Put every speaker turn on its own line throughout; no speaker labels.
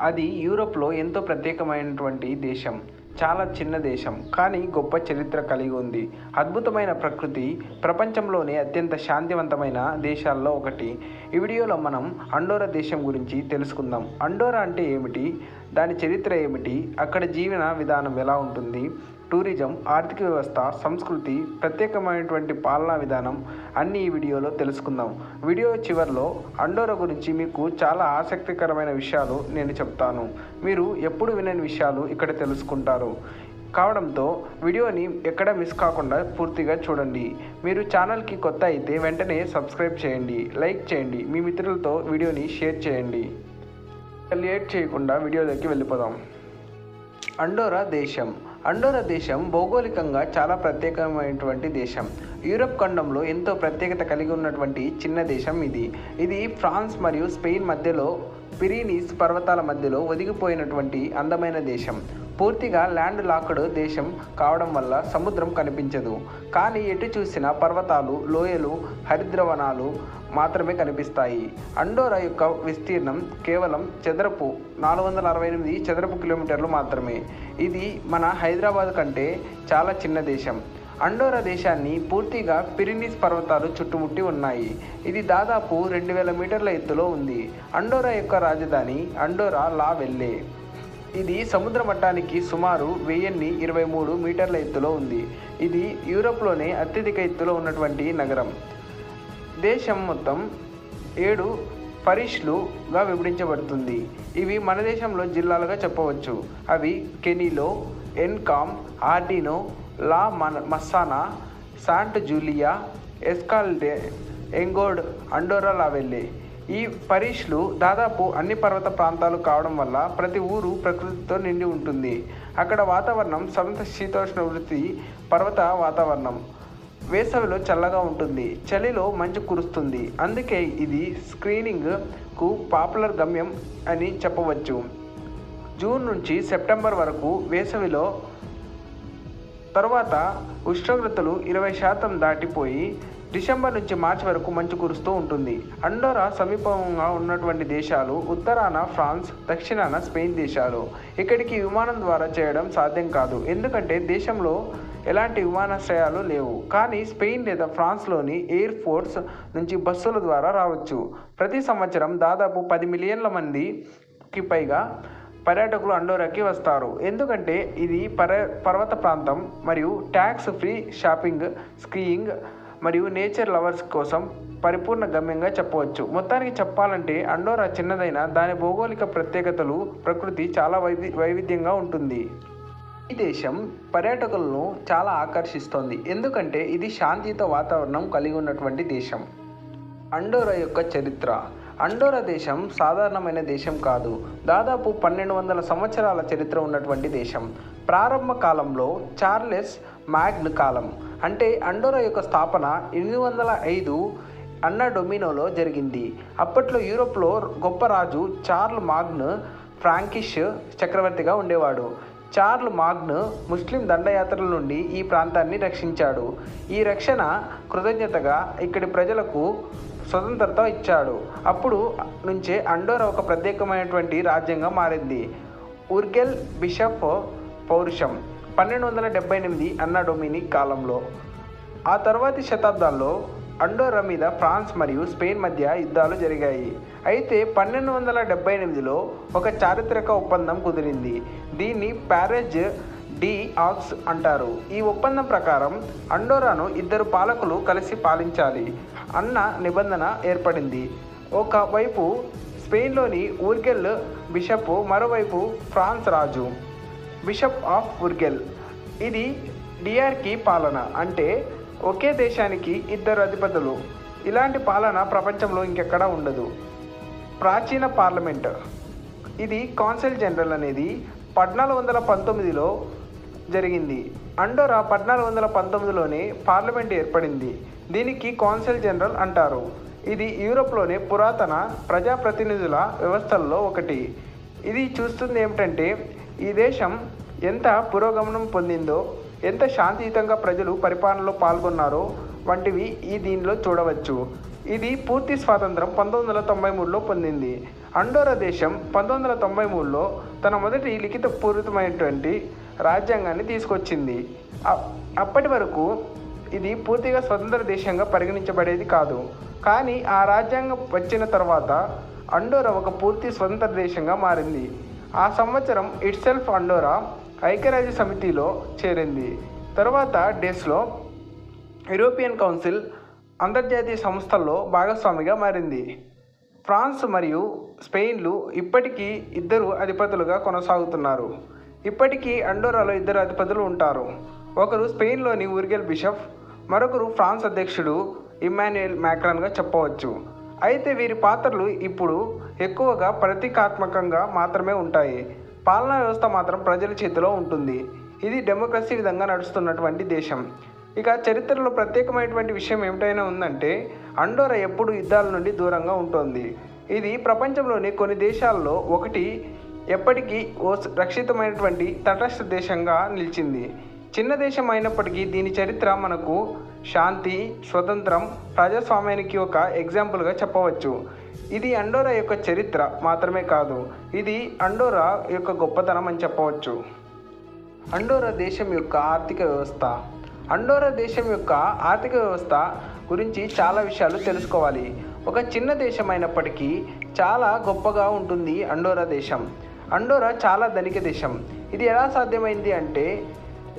అది యూరోప్లో ఎంతో ప్రత్యేకమైనటువంటి దేశం చాలా చిన్న దేశం కానీ గొప్ప చరిత్ర కలిగి ఉంది. అద్భుతమైన ప్రకృతి ప్రపంచంలోనే అత్యంత శాంతివంతమైన దేశాల్లో ఒకటి. ఈ వీడియోలో మనం అండోరా దేశం గురించి తెలుసుకుందాం. అండోరా అంటే ఏమిటి? దాని చరిత్ర ఏమిటి? అక్కడ జీవన విధానం ఎలా ఉంటుంది? టూరిజం ఆర్థిక వ్యవస్థ సంస్కృతి ప్రత్యేకమైనటువంటి పాలనా విధానం అన్ని ఈ వీడియోలో తెలుసుకుందాం. వీడియో చివరిలో అండోరా గురించి మీకు చాలా ఆసక్తికరమైన విషయాలు నేను చెప్తాను. మీరు ఎప్పుడు వినని విషయాలు ఇక్కడ తెలుసుకుంటారు. కావడంతో వీడియోని ఎక్కడ మిస్ కాకుండా పూర్తిగా చూడండి. మీరు ఛానల్కి కొత్త అయితే వెంటనే సబ్స్క్రైబ్ చేయండి లైక్ చేయండి మీ మిత్రులతో వీడియోని షేర్ చేయండి. లేట్ చేయకుండా వీడియోలోకి వెళ్ళిపోదాం. అండోరా దేశం. అండోరా దేశం భౌగోళికంగా చాలా ప్రత్యేకమైనటువంటి దేశం. యూరప్ ఖండంలో ఎంతో ప్రత్యేకత కలిగి ఉన్నటువంటి చిన్న దేశం ఇది. ఇది ఫ్రాన్స్ మరియు స్పెయిన్ మధ్యలో పిరీనీస్ పర్వతాల మధ్యలో ఒదిగిపోయినటువంటి అందమైన దేశం. పూర్తిగా ల్యాండ్ లాక్డ్ దేశం కావడం వల్ల సముద్రం కనిపించదు. కానీ ఎటు చూసినా పర్వతాలు లోయలు హరిద్రవనాలు మాత్రమే కనిపిస్తాయి. అండోరా యొక్క విస్తీర్ణం కేవలం చదరపు నాలుగు వందల అరవై ఎనిమిది చదరపు కిలోమీటర్లు మాత్రమే. ఇది మన హైదరాబాద్ కంటే చాలా చిన్న దేశం. అండోరా దేశాన్ని పూర్తిగా పిరినిస్ పర్వతాలు చుట్టుముట్టి ఉన్నాయి. ఇది దాదాపు రెండు వేల మీటర్ల ఎత్తులో ఉంది. అండోరా యొక్క రాజధాని అండోరా లా వెల్లే. ఇది సముద్ర మట్టానికి సుమారు వెయ్యిన్ని ఇరవై మూడు మీటర్ల ఎత్తులో ఉంది. ఇది యూరోప్లోనే అత్యధిక ఎత్తులో ఉన్నటువంటి నగరం. దేశం మొత్తం ఏడు పరిష్లుగా విభజించబడుతుంది. ఇవి మన దేశంలో జిల్లాలుగా చెప్పవచ్చు. అవి కెనీలో ఎన్కామ్ ఆర్డినో లా మన మస్సానా శాంట్ జూలియా ఎస్కాల్డే ఎంగోడ్ అండోరా లావెల్లి ఈ పరీష్లు దాదాపు అన్ని పర్వత ప్రాంతాలు కావడం వల్ల ప్రతి ఊరు ప్రకృతితో నిండి ఉంటుంది. అక్కడ వాతావరణం సమత శీతోష్ణ వృత్తి పర్వత వాతావరణం. వేసవిలో చల్లగా ఉంటుంది. చలిలో మంచు కురుస్తుంది. అందుకే ఇది స్క్రీనింగ్కు పాపులర్ గమ్యం అని చెప్పవచ్చు. జూన్ నుంచి సెప్టెంబర్ వరకు వేసవిలో తర్వాత ఉష్ణోగ్రతలు ఇరవై శాతం దాటిపోయి డిసెంబర్ నుంచి మార్చి వరకు మంచు కురుస్తూ ఉంటుంది. అండోరా సమీపంగా ఉన్నటువంటి దేశాలు ఉత్తరాన ఫ్రాన్స్ దక్షిణాన స్పెయిన్ దేశాలు. ఇక్కడికి విమానం ద్వారా చేయడం సాధ్యం కాదు. ఎందుకంటే దేశంలో ఎలాంటి విమానాశ్రయాలు లేవు. కానీ స్పెయిన్ లేదా ఫ్రాన్స్లోని ఎయిర్ ఫోర్స్ నుంచి బస్సుల ద్వారా రావచ్చు. ప్రతి సంవత్సరం దాదాపు పది మిలియన్ల మందికి పైగా పర్యాటకులు అండోరాకి వస్తారు. ఎందుకంటే ఇది పర పర్వత ప్రాంతం మరియు ట్యాక్స్ ఫ్రీ షాపింగ్ స్కీయింగ్ మరియు నేచర్ లవర్స్ కోసం పరిపూర్ణ గమ్యంగా చెప్పవచ్చు. మొత్తానికి చెప్పాలంటే అండోరా చిన్నదైన దాని భౌగోళిక ప్రత్యేకతలు ప్రకృతి చాలా వైవి వైవిధ్యంగా ఉంటుంది. ఈ దేశం పర్యాటకులను చాలా ఆకర్షిస్తోంది. ఎందుకంటే ఇది శాంతియుత వాతావరణం కలిగి ఉన్నటువంటి దేశం. అండోరా యొక్క చరిత్ర అండోరా దేశం సాధారణమైన దేశం కాదు. దాదాపు పన్నెండు వందల సంవత్సరాల చరిత్ర ఉన్నటువంటి దేశం. ప్రారంభ కాలంలో చార్లెస్ మ్యాగ్న్ కాలం. అంటే అండోరా యొక్క స్థాపన ఎనిమిది వందల ఐదు అన్న డొమినోలో జరిగింది. అప్పట్లో యూరోప్లో గొప్ప రాజు చార్ల్ మాగ్న్ ఫ్రాంకిష్ చక్రవర్తిగా ఉండేవాడు. చార్ల్ మాగ్న్ ముస్లిం దండయాత్రల నుండి ఈ ప్రాంతాన్ని రక్షించాడు. ఈ రక్షణ కృతజ్ఞతగా ఇక్కడి ప్రజలకు స్వతంత్రత ఇచ్చాడు. అప్పుడు నుంచే అండోరా ఒక ప్రత్యేకమైనటువంటి రాజ్యంగా మారింది. ఉర్గెల్ బిషప్ పౌరుషం పన్నెండు వందల డెబ్బై ఎనిమిది అన్నా డొమినిక్ కాలంలో. ఆ తర్వాతి శతాబ్దాల్లో అండోరా మీద ఫ్రాన్స్ మరియు స్పెయిన్ మధ్య యుద్ధాలు జరిగాయి. అయితే పన్నెండు వందల డెబ్బై ఎనిమిదిలో ఒక చారిత్రక ఒప్పందం కుదిరింది. దీన్ని ప్యారేజ్ డి ఆక్స్ అంటారు. ఈ ఒప్పందం ప్రకారం అండోరాను ఇద్దరు పాలకులు కలిసి పాలించాలి అన్న నిబంధన ఏర్పడింది. ఒకవైపు స్పెయిన్లోని ఊర్గెల్ బిషప్ మరోవైపు ఫ్రాన్స్ రాజు. బిషప్ ఆఫ్ ఊర్గెల్ ఇది డిఆర్కి పాలన అంటే ఒకే దేశానికి ఇద్దరు అధిపతులు. ఇలాంటి పాలన ప్రపంచంలో ఇంకెక్కడా ఉండదు. ప్రాచీన పార్లమెంట్. ఇది కాన్సల్ జనరల్ అనేది పద్నాలుగు వందల పంతొమ్మిదిలో జరిగింది. అండోరా పద్నాలుగు వందల పంతొమ్మిదిలోనే పార్లమెంట్ ఏర్పడింది. దీనికి కాన్సల్ జనరల్ అంటారు. ఇది యూరోప్లోనే పురాతన ప్రజాప్రతినిధుల వ్యవస్థల్లో ఒకటి. ఇది చూస్తుంది ఏమిటంటే ఈ దేశం ఎంత పురోగమనం పొందిందో ఎంత శాంతియుతంగా ప్రజలు పరిపాలనలో పాల్గొన్నారో వంటివి ఈ దీనిలో చూడవచ్చు. ఇది పూర్తి స్వాతంత్రం పంతొమ్మిది వందల తొంభై మూడులో పొందింది. అండోరా దేశం పంతొమ్మిది వందల తొంభై మూడులో తన మొదటి లిఖితపూరితమైనటువంటి రాజ్యాంగాన్ని తీసుకొచ్చింది. అప్పటి వరకు ఇది పూర్తిగా స్వతంత్ర దేశంగా పరిగణించబడేది కాదు. కానీ ఆ రాజ్యాంగం వచ్చిన తర్వాత అండోరా ఒక పూర్తి స్వతంత్ర దేశంగా మారింది. ఆ సంవత్సరం ఇట్సెల్ఫ్ అండోరా ఐక్యరాజ్య సమితిలో చేరింది. తర్వాత డేస్లో యూరోపియన్ కౌన్సిల్ అంతర్జాతీయ సంస్థల్లో భాగస్వామిగా మారింది. ఫ్రాన్స్ మరియు స్పెయిన్లు ఇప్పటికీ ఇద్దరు అధిపతులుగా కొనసాగుతున్నారు. ఇప్పటికీ అండోరాలో ఇద్దరు అధిపతులు ఉంటారు. ఒకరు స్పెయిన్లోని ఉర్గెల్ బిషప్ మరొకరు ఫ్రాన్స్ అధ్యక్షుడు ఇమాన్యుయల్ మ్యాక్రాన్గా చెప్పవచ్చు. అయితే వీరి పాత్రలు ఇప్పుడు ఎక్కువగా ప్రతీకాత్మకంగా మాత్రమే ఉంటాయి. పాలనా వ్యవస్థ మాత్రం ప్రజల చేతిలో ఉంటుంది. ఇది డెమోక్రసీ విధంగా నడుస్తున్నటువంటి దేశం. ఇక చరిత్రలో ప్రత్యేకమైనటువంటి విషయం ఏమిటైనా ఉందంటే అండోరా ఎప్పుడు యుద్ధాల నుండి దూరంగా ఉంటుంది. ఇది ప్రపంచంలోని కొన్ని దేశాల్లో ఒకటి ఎప్పటికీ ఓ రక్షితమైనటువంటి తటస్థ దేశంగా నిలిచింది. చిన్న దేశం అయినప్పటికీ దీని చరిత్ర మనకు శాంతి స్వతంత్రం ప్రజాస్వామ్యానికి ఒక ఎగ్జాంపుల్గా చెప్పవచ్చు. ఇది అండోరా యొక్క చరిత్ర మాత్రమే కాదు ఇది అండోరా యొక్క గొప్పతనం అని చెప్పవచ్చు. అండోరా దేశం యొక్క ఆర్థిక వ్యవస్థ. అండోరా దేశం యొక్క ఆర్థిక వ్యవస్థ గురించి చాలా విషయాలు తెలుసుకోవాలి. ఒక చిన్న దేశం అయినప్పటికీ చాలా గొప్పగా ఉంటుంది అండోరా దేశం. అండోరా చాలా ధనిక దేశం. ఇది ఎలా సాధ్యమైంది అంటే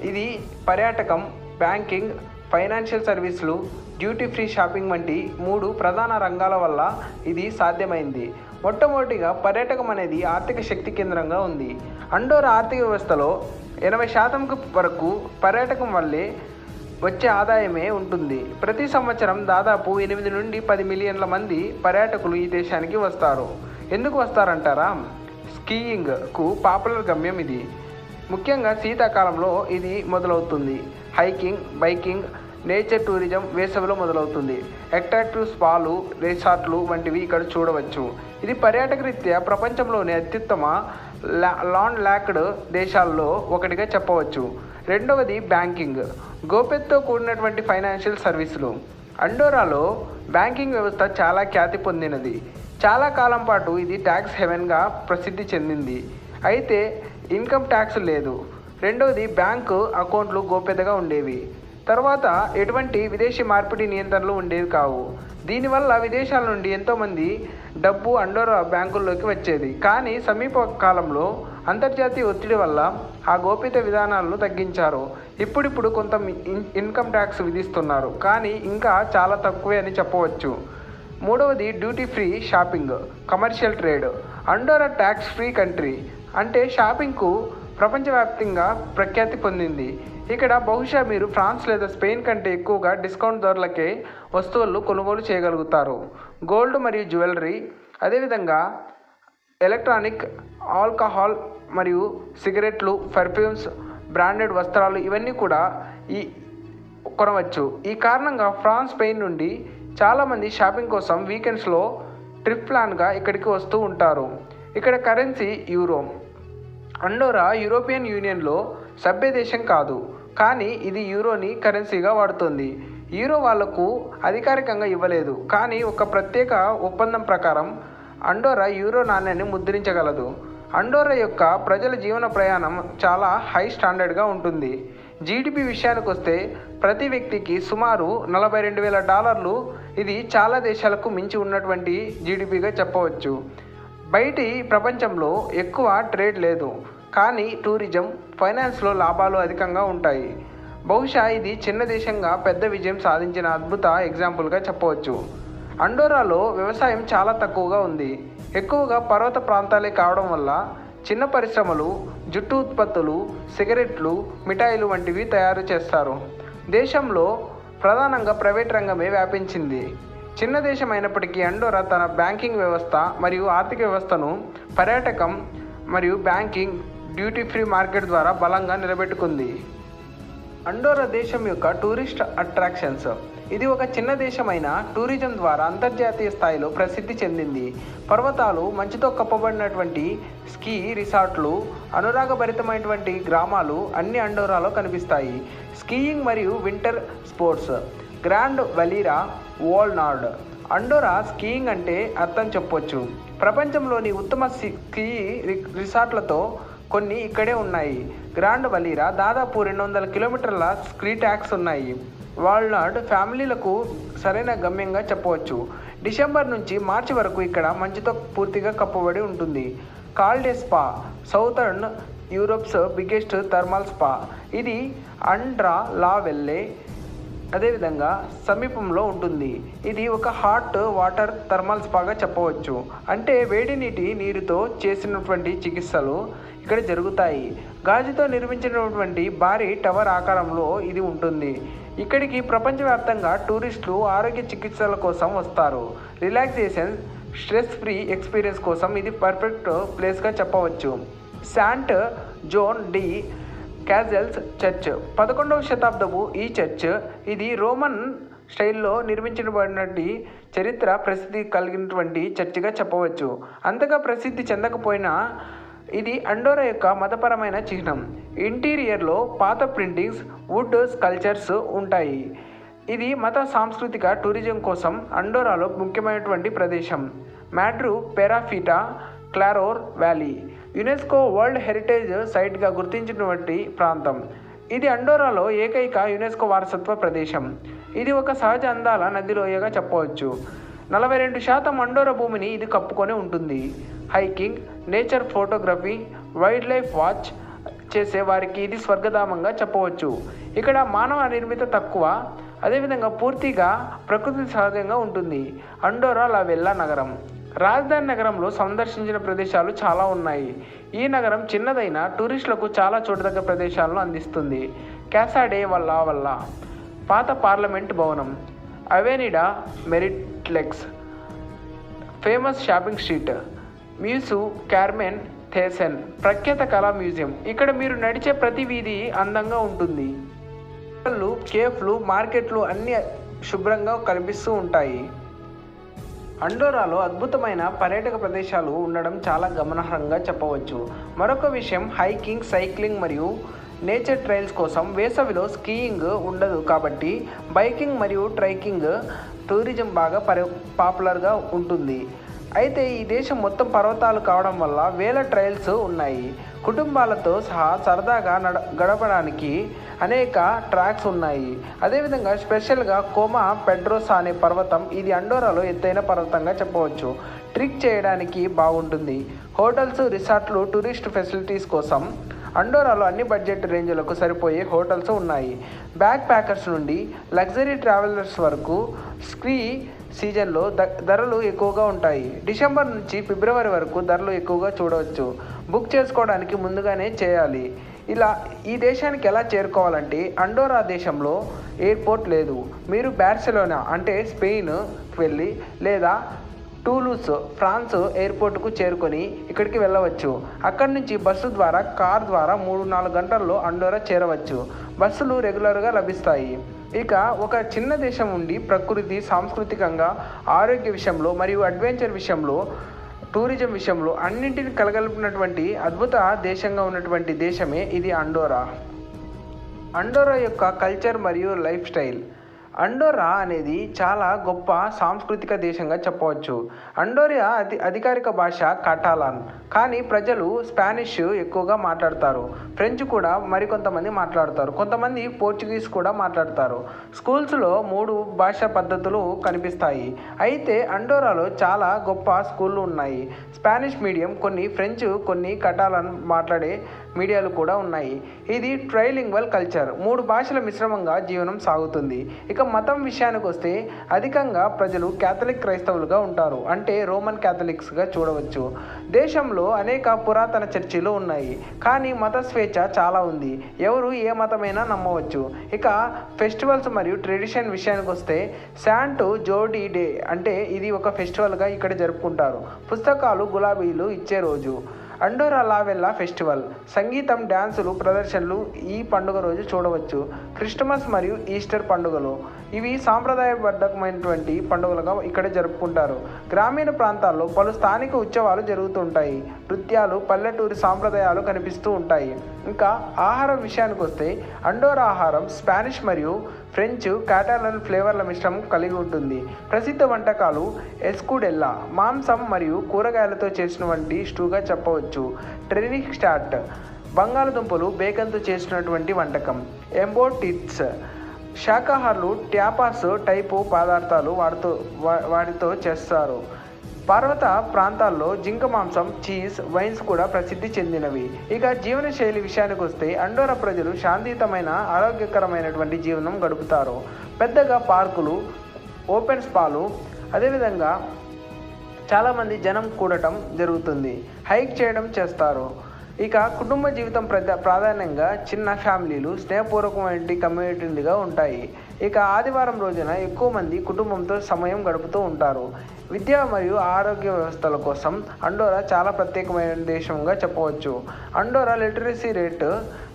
ఇది పర్యాటకం బ్యాంకింగ్ ఫైనాన్షియల్ సర్వీసులు డ్యూటీ ఫ్రీ షాపింగ్ వంటి మూడు ప్రధాన రంగాల వల్ల ఇది సాధ్యమైంది. మొట్టమొదటిగా పర్యాటకం అనేది ఆర్థిక శక్తి కేంద్రంగా ఉంది. అండోరా ఆర్థిక వ్యవస్థలో ఎనభై శాతం వరకు పర్యాటకం వల్లే వచ్చే ఆదాయమే ఉంటుంది. ప్రతి సంవత్సరం దాదాపు ఎనిమిది నుండి పది మిలియన్ల మంది పర్యాటకులు ఈ దేశానికి వస్తారు. ఎందుకు వస్తారంటారా? స్కీయింగ్కు పాపులర్ గమ్యం ఇది. ముఖ్యంగా శీతాకాలంలో ఇది మొదలవుతుంది. హైకింగ్ బైకింగ్ నేచర్ టూరిజం వేసవిలో మొదలవుతుంది. అట్రాక్టివ్ స్పాలు రిసార్ట్లు వంటివి ఇక్కడ చూడవచ్చు. ఇది పర్యాటక రీత్యా ప్రపంచంలోని అత్యుత్తమ లా లాన్ లాక్డ్ దేశాల్లో ఒకటిగా చెప్పవచ్చు. రెండవది బ్యాంకింగ్. గోప్యతతో కూడినటువంటి ఫైనాన్షియల్ సర్వీసులు. అండోరాలో బ్యాంకింగ్ వ్యవస్థ చాలా ఖ్యాతి పొందినది. చాలా కాలం పాటు ఇది ట్యాక్స్ హెవెన్గా ప్రసిద్ధి చెందింది. అయితే ఇన్కమ్ ట్యాక్స్ లేదు. రెండవది బ్యాంకు అకౌంట్లు గోప్యతగా ఉండేవి. తర్వాత ఎటువంటి విదేశీ మార్పిడి నియంత్రణలు ఉండేవి కావు. దీనివల్ల విదేశాల నుండి ఎంతోమంది డబ్బు అండోరా బ్యాంకుల్లోకి వచ్చేది. కానీ సమీప కాలంలో అంతర్జాతీయ ఒత్తిడి వల్ల ఆ గోప్యత విధానాలను తగ్గించారు. ఇప్పుడిప్పుడు కొంత ఇన్- ఇన్కమ్ ట్యాక్స్ విధిస్తున్నారు. కానీ ఇంకా చాలా తక్కువే అని చెప్పవచ్చు. మూడవది duty free shopping commercial trade. Andorra tax free country అంటే షాపింగ్కు ప్రపంచవ్యాప్తంగా ప్రఖ్యాతి పొందింది. ఇక్కడ బహుశా మీరు ఫ్రాన్స్ లేదా స్పెయిన్ కంటే ఎక్కువగా డిస్కౌంట్ ధరలకే వస్తువులు కొనుగోలు చేయగలుగుతారు. గోల్డ్ మరియు జ్యువెలరీ అదేవిధంగా ఎలక్ట్రానిక్ ఆల్కహాల్ మరియు సిగరెట్లు పర్ఫ్యూమ్స్ బ్రాండెడ్ వస్త్రాలు ఇవన్నీ కూడా ఈ కొనవచ్చు. ఈ కారణంగా ఫ్రాన్స్ స్పెయిన్ నుండి చాలామంది షాపింగ్ కోసం వీకెండ్స్లో ట్రిప్ ప్లాన్గా ఇక్కడికి వస్తూ ఉంటారు. ఇక్కడ కరెన్సీ యూరో. అండోరా యూరోపియన్ యూనియన్లో సభ్య దేశం కాదు కానీ ఇది యూరోని కరెన్సీగా వాడుతుంది. యూరో వాళ్ళకు అధికారికంగా ఇవ్వలేదు కానీ ఒక ప్రత్యేక ఒప్పందం ప్రకారం అండోరా యూరో నాణ్యాన్ని ముద్రించగలదు. అండోరా యొక్క ప్రజల జీవన ప్రయాణం చాలా హై స్టాండర్డ్గా ఉంటుంది. జీడిపి విషయానికి వస్తే ప్రతి వ్యక్తికి సుమారు నలభై రెండు వేల డాలర్లు ఇది చాలా దేశాలకు మించి ఉన్నటువంటి జీడిపిగా చెప్పవచ్చు. బయటి ప్రపంచంలో ఎక్కువ ట్రేడ్ లేదు. కానీ టూరిజం ఫైనాన్స్లో లాభాలు అధికంగా ఉంటాయి. బహుశా ఇది చిన్న దేశంగా పెద్ద విజయం సాధించిన అద్భుత ఎగ్జాంపుల్గా చెప్పవచ్చు. అండోరాలో వ్యవసాయం చాలా తక్కువగా ఉంది. ఎక్కువగా పర్వత ప్రాంతాలే కావడం వల్ల చిన్న పరిశ్రమలు జుట్టు ఉత్పత్తులు సిగరెట్లు మిఠాయిలు వంటివి తయారు చేస్తారు. దేశంలో ప్రధానంగా ప్రైవేట్ రంగమే వ్యాపించింది. చిన్న దేశం అయినప్పటికీ అండోరా తన బ్యాంకింగ్ వ్యవస్థ మరియు ఆర్థిక వ్యవస్థను పర్యాటకం మరియు బ్యాంకింగ్ డ్యూటీ ఫ్రీ మార్కెట్ ద్వారా బలంగా నిలబెట్టుకుంది. అండోరా దేశం యొక్క టూరిస్ట్ అట్రాక్షన్స్ ఇది ఒక చిన్న దేశమైన టూరిజం ద్వారా అంతర్జాతీయ స్థాయిలో ప్రసిద్ధి చెందింది. పర్వతాలు మంచుతో కప్పబడినటువంటి స్కీ రిసార్ట్లు అనురాగభరితమైనటువంటి గ్రామాలు అన్ని అండోరాలో కనిపిస్తాయి. స్కీయింగ్ మరియు winter sports Grandvalira Vallnord Andorra skiing అంటే అర్థం చెప్పొచ్చు. ప్రపంచంలోని ఉత్తమ స్కీ రి- రిసార్ట్లతో కొన్ని ఇక్కడే ఉన్నాయి. గ్రాండ్ వలీరా దాదాపు రెండు వందల కిలోమీటర్ల స్కీ ట్యాక్స్ ఉన్నాయి. వాల్నాడ్ ఫ్యామిలీలకు సరైన గమ్యంగా చెప్పవచ్చు. డిసెంబర్ నుంచి మార్చి వరకు ఇక్కడ మంచుతో పూర్తిగా కప్పబడి ఉంటుంది. Caldea spa southern Europe's biggest thermal spa. ఇది అండ్రా లా వెల్లే అదేవిధంగా సమీపంలో ఉంటుంది. ఇది ఒక హాట్ వాటర్ థర్మల్ స్పాగా చెప్పవచ్చు. అంటే వేడి నీటి నీరుతో చేసినటువంటి చికిత్సలు ఇక్కడ జరుగుతాయి. గాజుతో నిర్మించినటువంటి భారీ టవర్ ఆకారంలో ఇది ఉంటుంది. ఇక్కడికి ప్రపంచవ్యాప్తంగా టూరిస్టులు ఆరోగ్య చికిత్సల కోసం వస్తారు. రిలాక్సేషన్ స్ట్రెస్ ఫ్రీ ఎక్స్పీరియన్స్ కోసం ఇది పర్ఫెక్ట్ ప్లేస్గా చెప్పవచ్చు. Sant Joan de Caselles church. పదకొండవ శతాబ్దపు ఈ చర్చ్. ఇది రోమన్ స్టైల్లో నిర్మించబడినటువంటి చరిత్ర ప్రసిద్ధి కలిగినటువంటి చర్చిగా చెప్పవచ్చు. అంతగా ప్రసిద్ధి చెందకపోయినా ఇది అండోరా యొక్క మతపరమైన చిహ్నం. ఇంటీరియర్లో పాత ప్రింటింగ్స్ వుడ్ స్కల్చర్స్ ఉంటాయి. ఇది మత సాంస్కృతిక టూరిజం కోసం అండోరాలో ముఖ్యమైనటువంటి ప్రదేశం. Madriu Perafita Claror valley UNESCO world heritage సైట్గా గుర్తించినటువంటి ప్రాంతం. ఇది అండోరాలో ఏకైక యునెస్కో వారసత్వ ప్రదేశం. ఇది ఒక సహజ అందాల నదిలోయగా చెప్పవచ్చు. నలభై రెండు శాతం అండోరా భూమిని ఇది కప్పుకొని ఉంటుంది. Hiking nature photography wildlife watch చేసే వారికి ఇది స్వర్గధామంగా చెప్పవచ్చు. ఇక్కడ మానవ నిర్మిత తక్కువ అదేవిధంగా పూర్తిగా ప్రకృతి సహజంగా ఉంటుంది. అండోరా లావెల్లా నగరం. రాజధాని నగరంలో సందర్శించిన ప్రదేశాలు చాలా ఉన్నాయి. ఈ నగరం చిన్నదైన టూరిస్టులకు చాలా చూడదగ్గ ప్రదేశాలను అందిస్తుంది. క్యాసాడే వల్ల వల్ల. పాత పార్లమెంట్ భవనం. Avenida Meritxell. Famous shopping street. Museu Carmen Thyssen. ప్రఖ్యాత కళా మ్యూజియం. ఇక్కడ మీరు నడిచే ప్రతి వీధి అందంగా ఉంటుంది. హోటళ్ళు, కేఫ్లు మార్కెట్లు అన్నీ శుభ్రంగా కనిపిస్తూ ఉంటాయి. అండోరాలో అద్భుతమైన పర్యాటక ప్రదేశాలు ఉండడం చాలా గమనార్హంగా చెప్పవచ్చు. మరొక విషయం హైకింగ్ సైక్లింగ్ మరియు నేచర్ ట్రైల్స్ కోసం వేసవిలో స్కీయింగ్ ఉండదు కాబట్టి బైకింగ్ మరియు ట్రైకింగ్ టూరిజం బాగా పరి పాపులర్గా ఉంటుంది. అయితే ఈ దేశం మొత్తం పర్వతాలు కావడం వల్ల వేల ట్రైల్స్ ఉన్నాయి. కుటుంబాలతో సహా సరదాగా నడ గడపడానికి అనేక ట్రాక్స్ ఉన్నాయి. అదేవిధంగా స్పెషల్గా కోమా పెడ్రోసా అనే పర్వతం ఇది అండోరాలో ఎత్తైన పర్వతంగా చెప్పవచ్చు. ట్రిక్ చేయడానికి బాగుంటుంది. హోటల్స్ రిసార్ట్లు టూరిస్ట్ ఫెసిలిటీస్ కోసం అండోరాలో అన్ని బడ్జెట్ రేంజ్లకు సరిపోయే హోటల్స్ ఉన్నాయి. బ్యాక్ ప్యాకర్స్ నుండి లగ్జరీ ట్రావెలర్స్ వరకు స్కీ సీజన్లో ద ధరలు ఎక్కువగా ఉంటాయి. డిసెంబర్ నుంచి ఫిబ్రవరి వరకు ధరలు ఎక్కువగా చూడవచ్చు. బుక్ చేసుకోవడానికి ముందుగానే చేయాలి. ఇలా ఈ దేశానికి ఎలా చేరుకోవాలంటే అండోరా దేశంలో ఎయిర్పోర్ట్ లేదు. మీరు బార్సిలోనా అంటే స్పెయిన్ వెళ్ళి లేదా టూలూస్ ఫ్రాన్స్ ఎయిర్పోర్ట్కు చేరుకొని ఇక్కడికి వెళ్ళవచ్చు. అక్కడి నుంచి బస్సు ద్వారా కార్ ద్వారా మూడు నాలుగు గంటల్లో అండోరా చేరవచ్చు. బస్సులు రెగ్యులర్గా లభిస్తాయి. ఇక ఒక చిన్న దేశం ఉండి ప్రకృతి సాంస్కృతికంగా ఆరోగ్య విషయంలో మరియు అడ్వెంచర్ విషయంలో టూరిజం విషయంలో అన్నింటిని కలగలిపినటువంటి అద్భుత దేశంగా ఉన్నటువంటి దేశమే ఇది అండోరా. అండోరా యొక్క కల్చర్ మరియు లైఫ్ స్టైల్. అండోరా అనేది చాలా గొప్ప సాంస్కృతిక దేశంగా చెప్పవచ్చు. అండోరియా అతి అధికారిక భాష కటాలాన్. కానీ ప్రజలు స్పానిష్ ఎక్కువగా మాట్లాడతారు. ఫ్రెంచ్ కూడా మరికొంతమంది మాట్లాడతారు. కొంతమంది పోర్చుగీస్ కూడా మాట్లాడతారు. స్కూల్స్లో మూడు భాషా పద్ధతులు కనిపిస్తాయి. అయితే అండోరాలో చాలా గొప్ప స్కూళ్ళు ఉన్నాయి. స్పానిష్ మీడియం కొన్ని ఫ్రెంచ్ కొన్ని కటాలన్ మాట్లాడే మీడియాలు కూడా ఉన్నాయి. ఇది ట్రైలింగ్వల్ కల్చర్. మూడు భాషల మిశ్రమంగా జీవనం సాగుతుంది. ఇక మతం విషయానికి వస్తే అధికంగా ప్రజలు క్యాథలిక్ క్రైస్తవులుగా ఉంటారు. అంటే రోమన్ క్యాథలిక్స్గా చూడవచ్చు. దేశంలో అనేక పురాతన చర్చిలు ఉన్నాయి. కానీ మత స్వేచ్ఛ చాలా ఉంది. ఎవరు ఏ మతమైనా నమ్మవచ్చు. ఇక ఫెస్టివల్స్ మరియు ట్రెడిషన్ విషయానికి వస్తే శాంటు జోడీ డే అంటే ఇది ఒక ఫెస్టివల్గా ఇక్కడ జరుపుకుంటారు. పుస్తకాలు గులాబీలు ఇచ్చే రోజు. Andorra la Vella festival. సంగీతం డ్యాన్సులు ప్రదర్శనలు ఈ పండుగ రోజు చూడవచ్చు. క్రిస్టమస్ మరియు ఈస్టర్ పండుగలు. ఇవి సాంప్రదాయబద్ధమైనటువంటి పండుగలుగా ఇక్కడ జరుపుకుంటారు. గ్రామీణ ప్రాంతాల్లో పలు స్థానిక ఉత్సవాలు జరుగుతుంటాయి. నృత్యాలు పల్లెటూరి సాంప్రదాయాలు కనిపిస్తూ ఉంటాయి. ఇంకా ఆహారం విషయానికి వస్తే అండోరా ఆహారం స్పానిష్ మరియు ఫ్రెంచ్ కాటాలన్ ఫ్లేవర్ల మిశ్రమం కలిగి ఉంటుంది. ప్రసిద్ధ వంటకాలు ఎస్కుడెల్లా మాంసం మరియు కూరగాయలతో చేసిన వంటి స్టూగా చెప్పవచ్చు. ట్రెనిక్ స్టార్ట్ బంగాళదుంపలు బేకన్తో చేసినటువంటి వంటకం. ఎంబోటిట్స్ శాకాహారులు ట్యాపాస్ టైపు పదార్థాలు వాడుతూ వా- వాటితో చేస్తారు. పర్వత ప్రాంతాల్లో జింక మాంసం చీజ్ వైన్స్ కూడా ప్రసిద్ధి చెందినవి. ఇక జీవనశైలి విషయానికి వస్తే అండోరా ప్రజలు శాంతియుతమైన ఆరోగ్యకరమైనటువంటి జీవనం గడుపుతారు. పెద్దగా పార్కులు ఓపెన్ స్పాలు అదేవిధంగా చాలామంది జనం కూడటం జరుగుతుంది. హైక్ చేయడం చేస్తారు. ఇక కుటుంబ జీవితం ప్రధా ప్రాధాన్యంగా చిన్న ఫ్యామిలీలు స్నేహపూర్వకమైన కమ్యూనిటీలుగా ఉంటాయి. ఇక ఆదివారం రోజున ఎక్కువ మంది కుటుంబంతో సమయం గడుపుతూ ఉంటారు. విద్య మరియు ఆరోగ్య వ్యవస్థల కోసం అండోరా చాలా ప్రత్యేకమైన దేశంగా చెప్పవచ్చు. అండోరా లిటరసీ రేటు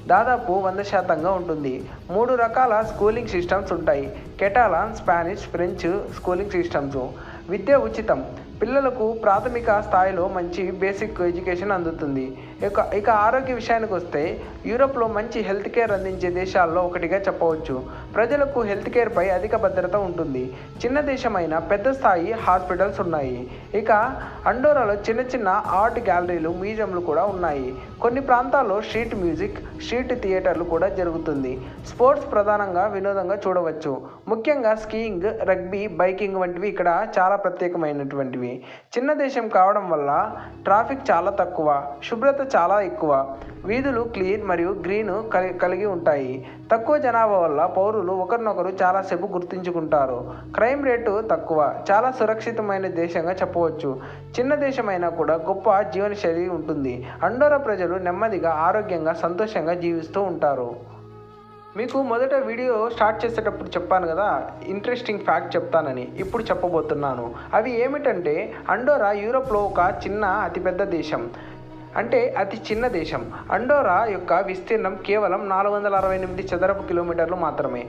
దాదాపు వంద శాతంగా ఉంటుంది. మూడు రకాల స్కూలింగ్ సిస్టమ్స్ ఉంటాయి. Catalan Spanish French schooling systems. విద్య ఉచితం. పిల్లలకు ప్రాథమిక స్థాయిలో మంచి బేసిక్ ఎడ్యుకేషన్ అందుతుంది. ఇక ఇక ఆరోగ్య విషయానికి వస్తే యూరోప్లో మంచి హెల్త్ కేర్ అందించే దేశాల్లో ఒకటిగా చెప్పవచ్చు. ప్రజలకు హెల్త్ కేర్పై అధిక భద్రత ఉంటుంది. చిన్న దేశమైన పెద్ద స్థాయి హాస్పిటల్స్ ఉన్నాయి. ఇక అండోరాలో చిన్న చిన్న ఆర్ట్ గ్యాలరీలు మ్యూజియంలు కూడా ఉన్నాయి. కొన్ని ప్రాంతాల్లో స్ట్రీట్ మ్యూజిక్ స్ట్రీట్ థియేటర్లు కూడా జరుగుతుంది. స్పోర్ట్స్ ప్రధానంగా వినోదంగా చూడవచ్చు. ముఖ్యంగా స్కీయింగ్ రగ్బీ బైకింగ్ వంటివి ఇక్కడ చాలా ప్రత్యేకమైనటువంటివి. చిన్న దేశం కావడం వల్ల ట్రాఫిక్ చాలా తక్కువ. శుభ్రత చాలా ఎక్కువ. వీధులు క్లీన్ మరియు గ్రీన్ కలి కలిగి ఉంటాయి. తక్కువ జనాభా వల్ల పౌరులు ఒకరినొకరు చాలాసేపు గుర్తించుకుంటారు. క్రైమ్ రేటు తక్కువ. చాలా సురక్షితమైన దేశంగా చెప్పవచ్చు. చిన్న దేశమైనా కూడా గొప్ప జీవనశైలి ఉంటుంది. అండోరా ప్రజలు నెమ్మదిగా ఆరోగ్యంగా సంతోషంగా జీవిస్తూ ఉంటారు. మీకు మొదట వీడియో స్టార్ట్ చేసేటప్పుడు చెప్పాను కదా? ఇంట్రెస్టింగ్ ఫ్యాక్ట్ చెప్తానని ఇప్పుడు చెప్పబోతున్నాను. అవి ఏమిటంటే అండోరా యూరోప్లో ఒక చిన్న అతిపెద్ద దేశం. అంటే అతి చిన్న దేశం. అండోరా యొక్క విస్తీర్ణం కేవలం నాలుగు వందల అరవై ఎనిమిది చదరపు కిలోమీటర్లు మాత్రమే.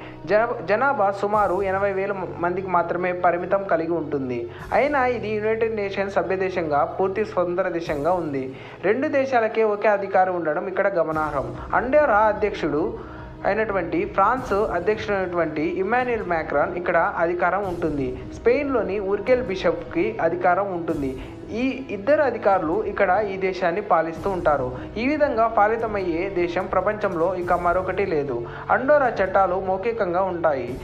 జనాభా సుమారు ఎనభై వేల మందికి మాత్రమే పరిమితం కలిగి ఉంటుంది. అయినా ఇది యునైటెడ్ నేషన్స్ సభ్య దేశంగా పూర్తి స్వతంత్ర దేశంగా ఉంది. రెండు దేశాలకే ఒకే అధికారం ఉండడం ఇక్కడ గమనార్హం. అండోరా అధ్యక్షుడు అయినటువంటి ఫ్రాన్స్ అధ్యక్షుడైనటువంటి ఇమాన్యుయల్ మ్యాక్రాన్ ఇక్కడ అధికారం ఉంటుంది. స్పెయిన్లోని ఉర్గెల్ బిషప్కి అధికారం ఉంటుంది. ఈ ఇద్దరు అధికారులు ఇక్కడ ఈ దేశాన్ని పాలిస్తూ ఉంటారు. ఈ విధంగా పాలితమయ్యే దేశం ప్రపంచంలో ఇక మరొకటి లేదు. అండోరా చట్టాలు మౌఖికంగా ఉంటాయి.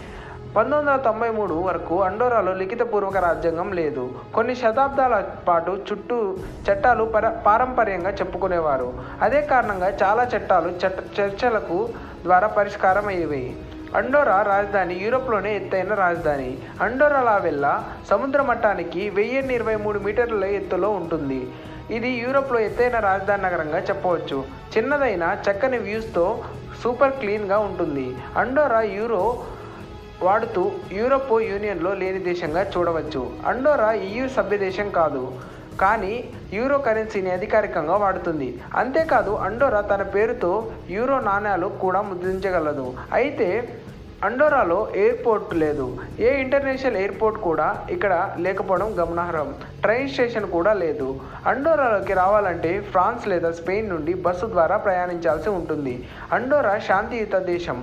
పంతొమ్మిది వందల తొంభై మూడు వరకు అండోరాలో లిఖితపూర్వక రాజ్యాంగం లేదు. కొన్ని శతాబ్దాల పాటు చుట్టూ చట్టాలు పర పారంపర్యంగా చెప్పుకునేవారు. అదే కారణంగా చాలా చట్టాలు చట్ట చర్చలకు ద్వారా పరిష్కారం అయ్యేవి అండోరా రాజధాని యూరోప్లోనే ఎత్తైన రాజధాని. అండోరా లావెల్లా సముద్ర మట్టానికి వెయ్యి ఇరవై మూడు మీటర్ల ఎత్తులో ఉంటుంది. ఇది యూరోప్లో ఎత్తైన రాజధాని నగరంగా చెప్పవచ్చు. చిన్నదైన చక్కని వ్యూస్తో సూపర్ క్లీన్గా ఉంటుంది. అండోరా యూరో వాడుతూ యూరోప్ యూనియన్లో లేని దేశంగా చూడవచ్చు. అండోరా EU సభ్య దేశం కాదు. కానీ యూరో కరెన్సీని అధికారికంగా వాడుతుంది. అంతేకాదు అండోరా తన పేరుతో యూరో నాణ్యాలు కూడా ముద్రించగలదు. అయితే అండోరాలో ఎయిర్పోర్ట్ లేదు. ఏ ఇంటర్నేషనల్ ఎయిర్పోర్ట్ కూడా ఇక్కడ లేకపోవడం గమనార్హం. ట్రైన్ స్టేషన్ కూడా లేదు. అండోరాలోకి రావాలంటే ఫ్రాన్స్ లేదా స్పెయిన్ నుండి బస్సు ద్వారా ప్రయాణించాల్సి ఉంటుంది. అండోరా శాంతియుత దేశం.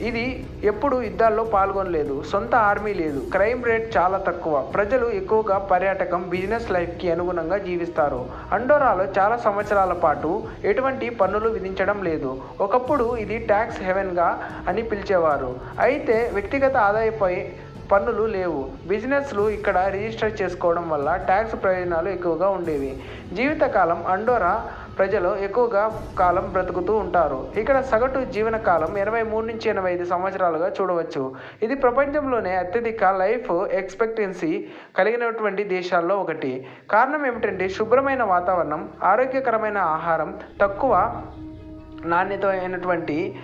ఇది ఎప్పుడు యుద్ధాల్లో పాల్గొనలేదు. సొంత ఆర్మీ లేదు. క్రైమ్ రేట్ చాలా తక్కువ. ప్రజలు ఎక్కువగా పర్యాటకం బిజినెస్ లైఫ్కి అనుగుణంగా జీవిస్తారు. అండోరాలో చాలా సంవత్సరాల పాటు ఎటువంటి పన్నులు విధించడం లేదు. ఒకప్పుడు ఇది ట్యాక్స్ హెవెన్గా అని పిలిచేవారు. అయితే వ్యక్తిగత ఆదాయపై పన్నులు లేవు. బిజినెస్లు ఇక్కడ రిజిస్టర్ చేసుకోవడం వల్ల ట్యాక్స్ ప్రయోజనాలు ఎక్కువగా ఉండేవి. జీవితకాలం అండోరా ప్రజలు ఎక్కువగా కాలం బ్రతుకుతూ ఉంటారు. ఇక్కడ సగటు జీవన కాలం ఇరవై మూడు నుంచి ఎనభై ఐదు సంవత్సరాలుగా చూడవచ్చు. ఇది ప్రపంచంలోనే అత్యధిక లైఫ్ ఎక్స్పెక్టెన్సీ కలిగినటువంటి దేశాల్లో ఒకటి. కారణం ఏమిటంటే శుభ్రమైన వాతావరణం ఆరోగ్యకరమైన ఆహారం తక్కువ నాణ్యత అయినటువంటి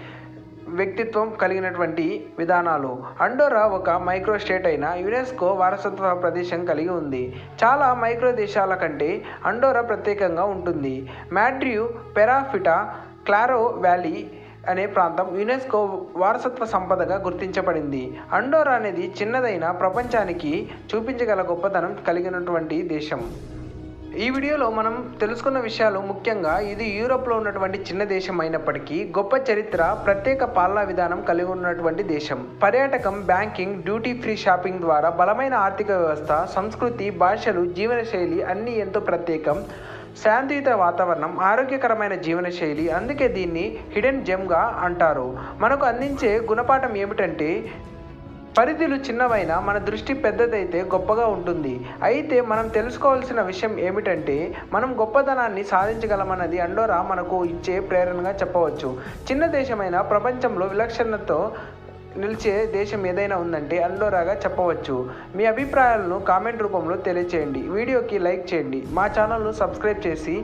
వ్యక్తిత్వం కలిగినటువంటి విధానాలు. అండోరా ఒక మైక్రో స్టేట్ అయిన యునెస్కో వారసత్వ ప్రదేశం కలిగి ఉంది. చాలా మైక్రో దేశాల కంటే అండోరా ప్రత్యేకంగా ఉంటుంది. మ్యాడ్రియు పెరాఫిటా క్లారో వ్యాలీ అనే ప్రాంతం యునెస్కో వారసత్వ సంపదగా గుర్తించబడింది. అండోరా అనేది చిన్నదైన ప్రపంచానికి చూపించగల గొప్పతనం కలిగినటువంటి దేశం. ఈ వీడియోలో మనం తెలుసుకున్న విషయాలు ముఖ్యంగా ఇది యూరోప్లో ఉన్నటువంటి చిన్న దేశం అయినప్పటికీ గొప్ప చరిత్ర ప్రత్యేక పాలనా విధానం కలిగి ఉన్నటువంటి దేశం. పర్యాటకం బ్యాంకింగ్ డ్యూటీ ఫ్రీ షాపింగ్ ద్వారా బలమైన ఆర్థిక వ్యవస్థ సంస్కృతి భాషలు జీవనశైలి అన్నీ ఎంతో ప్రత్యేకం. శాంతియుత వాతావరణం ఆరోగ్యకరమైన జీవనశైలి అందుకే దీన్ని హిడెన్ జెమ్గా అంటారు. మనకు అందించే గుణపాఠం ఏమిటంటే పరిధులు చిన్నవైనా మన దృష్టి పెద్దదైతే గొప్పగా ఉంటుంది. అయితే మనం తెలుసుకోవాల్సిన విషయం ఏమిటంటే మనం గొప్పతనాన్ని సాధించగలమన్నది అండోరా మనకు ఇచ్చే ప్రేరణగా చెప్పవచ్చు. చిన్న దేశమైన ప్రపంచంలో విలక్షణతో నిలిచే దేశం ఏదైనా ఉందంటే అండోరాగా చెప్పవచ్చు. మీ అభిప్రాయాలను కామెంట్ రూపంలో తెలియచేయండి. వీడియోకి లైక్ చేయండి. మా ఛానల్ను సబ్స్క్రైబ్ చేసి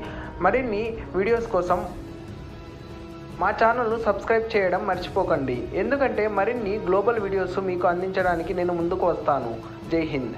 మరిన్ని వీడియోస్ కోసం మా ఛానల్ను సబ్స్క్రైబ్ చేయడం మర్చిపోకండి. ఎందుకంటే మరిన్ని గ్లోబల్ వీడియోస్ మీకు అందించడానికి నేను ముందుకు వస్తాను. జై హింద్.